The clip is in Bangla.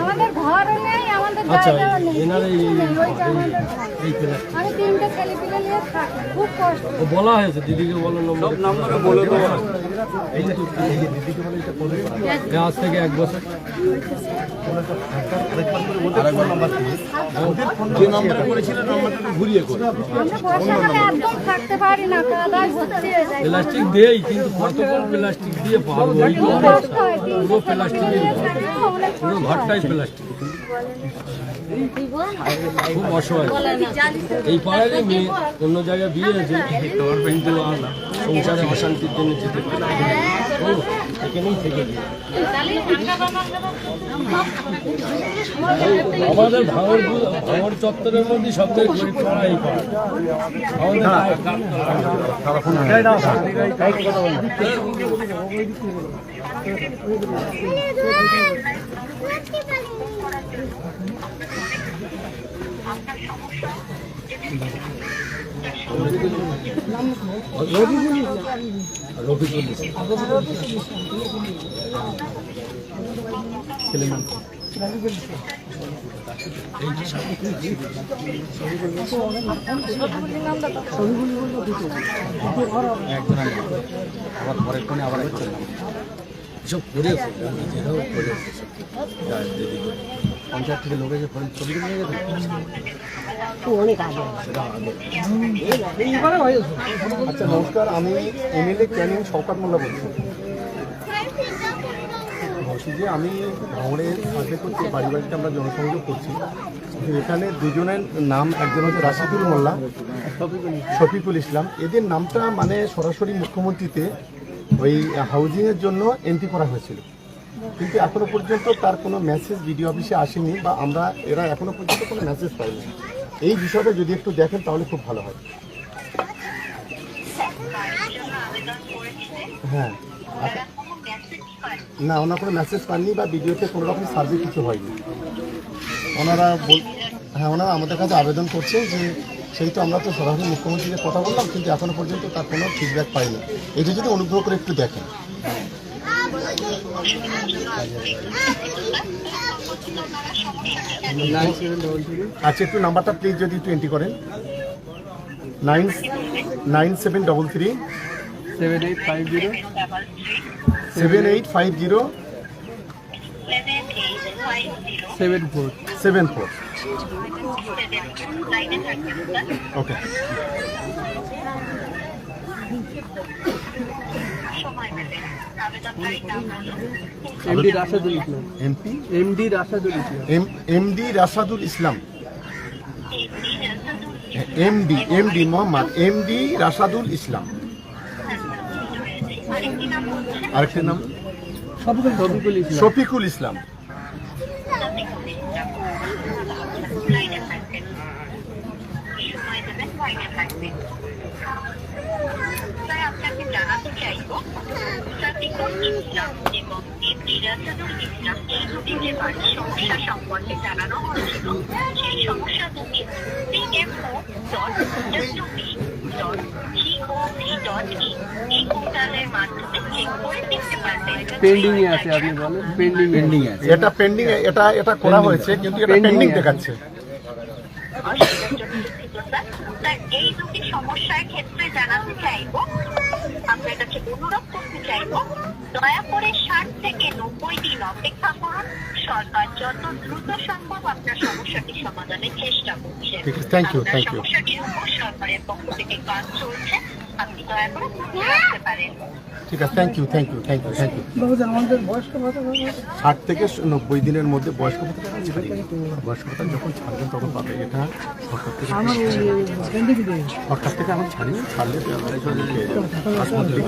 আমাদের ঘরও নেই আমাদের আচ্ছা জায়গাও নেই এনার এই ওইটা আমাদের ঘর। এই প্লাস্টিক আমি তিনটে ছেলে পিলে নিয়ে থাকি খুব কষ্ট। ও বলা হয়েছে দিদিকে বলো নম্বর নম্বরে বলে দেবো। এই যে দিদিকে বলে এটা করে দাও। আজ থেকে এক বছর। যে নাম্বারটা করেছিলেন নাম্বারটা ঘুরিয়ে করে। আমরা বর্ষাকালে একদম থাকতে পারি না কাদায় ভর্তি হয়ে যায়। প্লাস্টিক দেই কিন্তু কতক্ষণ প্লাস্টিক দিয়ে হয় তিনটে পুরো ছেলে প্লাস্টিক পিলে নিয়ে থাকি, পুরো ঘরটাই প্লাস্টিক খুব অসহায়। এই পাড়ারই মেয়ে অন্য জায়গায় বিয়ে হয়েছে কিন্তু আর সংসারে অশান্তির জন্য যেতে পারে এখানেই থেকে আমাদের ভাঙর ভাঙর চত্বরের মধ্যে সব থেকে গরিব পাড়া এই পাড়া। রফিকুল ইসলাম। এসব করে নিজেরাও করে পঞ্চায়েত থেকে লোক এসে ফোন ছবি নিয়ে গেছে? আচ্ছা নমস্কার আমি এমএলএ ক্যানিং শওকাত মোল্লা বলছি। বলছি যে আমি ভাঙড়ে সার্ভে করছি বাড়ি বাড়িতে আমরা জনসংযোগ করছি। এখানে দুজনের নাম একজন হচ্ছে রাশিদুল মোল্লা শফিকুল ইসলাম। এদের নামটা মানে সরাসরি মুখ্যমন্ত্রীতে ওই হাউজিংয়ের জন্য এন্ট্রি করা হয়েছিল। কিন্তু এখনও পর্যন্ত তার কোনো মেসেজ বিডিও অফিসে আসেনি বা আমরা, এরা এখনও পর্যন্ত কোনো মেসেজ পাইনি। এই বিষয়টা যদি একটু দেখেন তাহলে খুব ভালো হয়। হ্যাঁ। না, ওনার কোনো মেসেজ পাননি বা ভিডিওতে কোনো রকম সার্ভে কিছু হয়নি। ওনারা হ্যাঁ ওনারা আমাদের কাছে আবেদন করছে যে সেই তো আমরা তো সরাসরি মুখ্যমন্ত্রীকে কথা বললাম কিন্তু এখনও পর্যন্ত তার কোনো ফিডব্যাক পাইনি। এটা যদি অনুগ্রহ করে একটু দেখেন। আচ্ছা একটু নাম্বারটা প্লিজ যদি একটু এন্ট্রি করেন। Nine nine seven double three seven eight five zero seven eight five zero seven four seven four okay MD Rashadul Islam MP MD Rashadul Islam M MD Rashadul Islam MD MD Mohammad MD Rashadul Islam আরেকটি নাম? শফিকুল ইসলাম। জানাতে চাইব ইসলাম। এবং ইসলাম। এই দুটি যে বাড়ির সমস্যা সম্পর্কে জানানো হয়েছিল সেই সমস্যা দুটি PMO dot WB dot pending এ আছে আপনি বলেন। পেন্ডিং পেন্ডিং আছে। এটা পেন্ডিং এটা এটা করা হয়েছে কিন্তু এটা পেন্ডিং দেখাচ্ছে অসুবিধার জন্য দুঃখিত স্যার স্যার এই দুটি সমস্যার ক্ষেত্রে জানাতে চাইব আপনার কাছে অনুরোধ করতে চাইব দয়া করে ষাট থেকে নব্বই দিন অপেক্ষা করুন সরকার যত দ্রুত সম্ভব আপনার সমস্যাটি সমাধানের চেষ্টা করছে ঠিক আছে, thank you, আপনার thank you. সমস্যাটির উপর সরকারের পক্ষ থেকে কাজ চলছে। আপনি দয়া করে বুঝে পারেন। ঠিক আছে thank you thank you thank you thank you আমাদের বয়স্ক ভাতা ষাট থেকে নব্বই দিনের মধ্যে বয়স্ক ভাতা বয়স্ক ভাতা যখন ছাড়বেন তখন পাবে এটা সরকার থেকে সরকার থেকে এখন ছাড়ি ছাড়লে। হাসপাতালে।